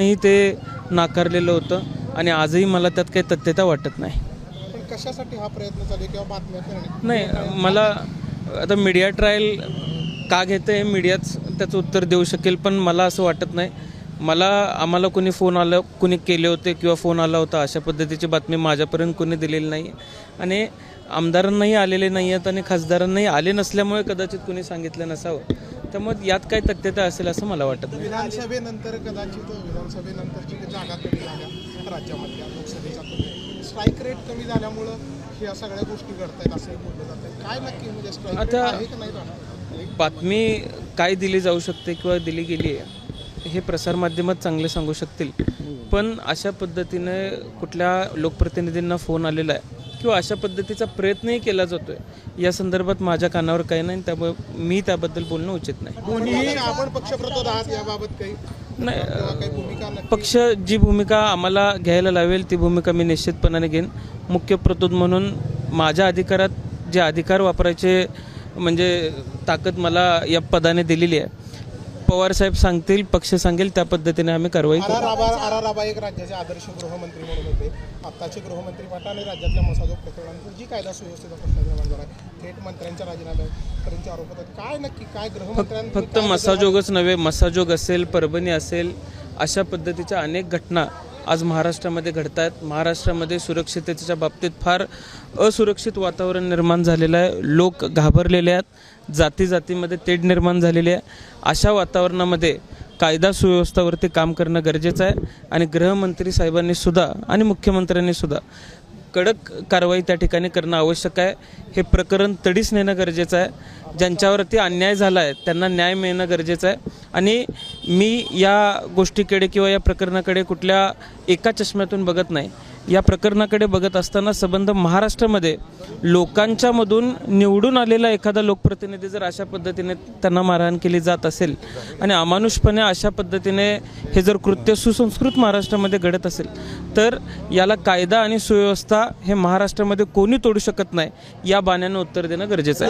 नाही ते नाकारलेलं होतं आणि आजही मला त्यात काही तथ्यता वाटत नाही. पण कशासाठी हा प्रयत्न चालू आहे किंवा बातम्या करणे? नाही मला आता मीडिया ट्रायल का घेतं हे मीडियाच त्याचं उत्तर देऊ शकेल पण मला असं वाटत नाही. मला आम्हाला कोणी फोन आलं कोणी केले होते किंवा फोन आला होता अशा पद्धतीची बातमी माझ्यापर्यंत कोणी दिलेली नाही. आणि आमदारांनाही आलेले नाही आहेत आणि खासदारांनाही आले नसल्यामुळे कदाचित कोणी सांगितलं नसावं. त्यामुळे यात काय तथ्यता असेल असं मला वाटत नाही. विधानसभेनंतर कदाचित विधानसभेनंतरची जागा कमी झाल्या राज्यामधल्या लोकसभेच्या स्ट्राईक रेट कमी झाल्यामुळं ह्या सगळ्या गोष्टी घडतायत असंही बोललं जात काय नक्की म्हणजे स्ट्राईक आहे की नाही राहणार? बातमी काय दिली जाऊ शकते किंवा दिली गेली आहे हे प्रसारमाध्यमात चांगले सांगू शकतील. पण अशा पद्धतीने कुठल्या लोकप्रतिनिधींना फोन आलेला आहे किंवा अशा पद्धतीचा प्रयत्नही केला जातोय. या संदर्भात माझ्या कानावर काही नाही त्यामुळे मी त्याबद्दल बोलणं उचित नाही. कोणीही आपण पक्षप्रतोद आहात याबाबत काही? नाही पक्ष जी भूमिका आम्हाला घ्यायला लावेल ती भूमिका मी निश्चितपणाने घेईन. मुख्य प्रतोद म्हणून माझ्या अधिकारात जे अधिकार वापरायचे म्हणजे ताकद मला या पदाने दिलेली आहे. पवार साहेब सांगतील पक्ष सांगेल त्या पद्धतीने आम्ही कारवाई करू. R R R R Aba एक राज्याचे आदर्श गृहमंत्री म्हणून होते. आत्ताचे गृहमंत्री पाटाने राज्यातल्या मसाजोग प्रकरणानंतर जी कायदा सुव्यवस्थेचा प्रश्न निर्माण झाला आहे. थेट मंत्र्यांच्या राजीनाम्यापर्यंतचे आरोप होतात. काय नक्की काय गृहमंत्र्यांनी फक्त मसाजोगच नव्हे मसाजोग असेल परभणी असेल अशा पद्धतीच्या अनेक घटना आज महाराष्ट्रामध्ये घडत आहेत महाराष्ट्रामध्ये सुरक्षिततेच्या बाबतीत फार असुरक्षित वातावरण निर्माण झालेलं आहे. लोक घाबरलेले आहेत. जाती जातीमध्ये तेढ निर्माण झालेली आहे. अशा वातावरणामध्ये कायदा सुव्यवस्थावरती काम करणं गरजेचं आहे. आणि गृहमंत्री साहेबांनी सुद्धा आणि मुख्यमंत्र्यांनी सुद्धा कडक कारवाई त्या ठिकाणी करणं आवश्यक आहे. हे प्रकरण तडीस नेणं गरजेचं आहे. ज्यांच्यावरती अन्याय झाला आहे त्यांना न्याय मिळणं गरजेचं आहे. आणि मी या गोष्टीकडे किंवा या प्रकरणाकडे कुठल्या एका चष्म्यातून बघत नाही. या प्रकरणाकडे बघत असताना संबंध महाराष्ट्रामध्ये लोकांच्या मधून निवडून आलेला एखादा लोकप्रतिनिधी जर अशा पद्धतीने त्यांना मारहाण केली जात असेल आणि अमानुषपणे अशा पद्धतीने हे जर कृत्य सुसंस्कृत महाराष्ट्रामध्ये घडत असेल तर याला कायदा आणि सुव्यवस्था हे महाराष्ट्रामध्ये कोणी तोडू शकत नाही या बाण्यानं उत्तर देणं गरजेचं आहे.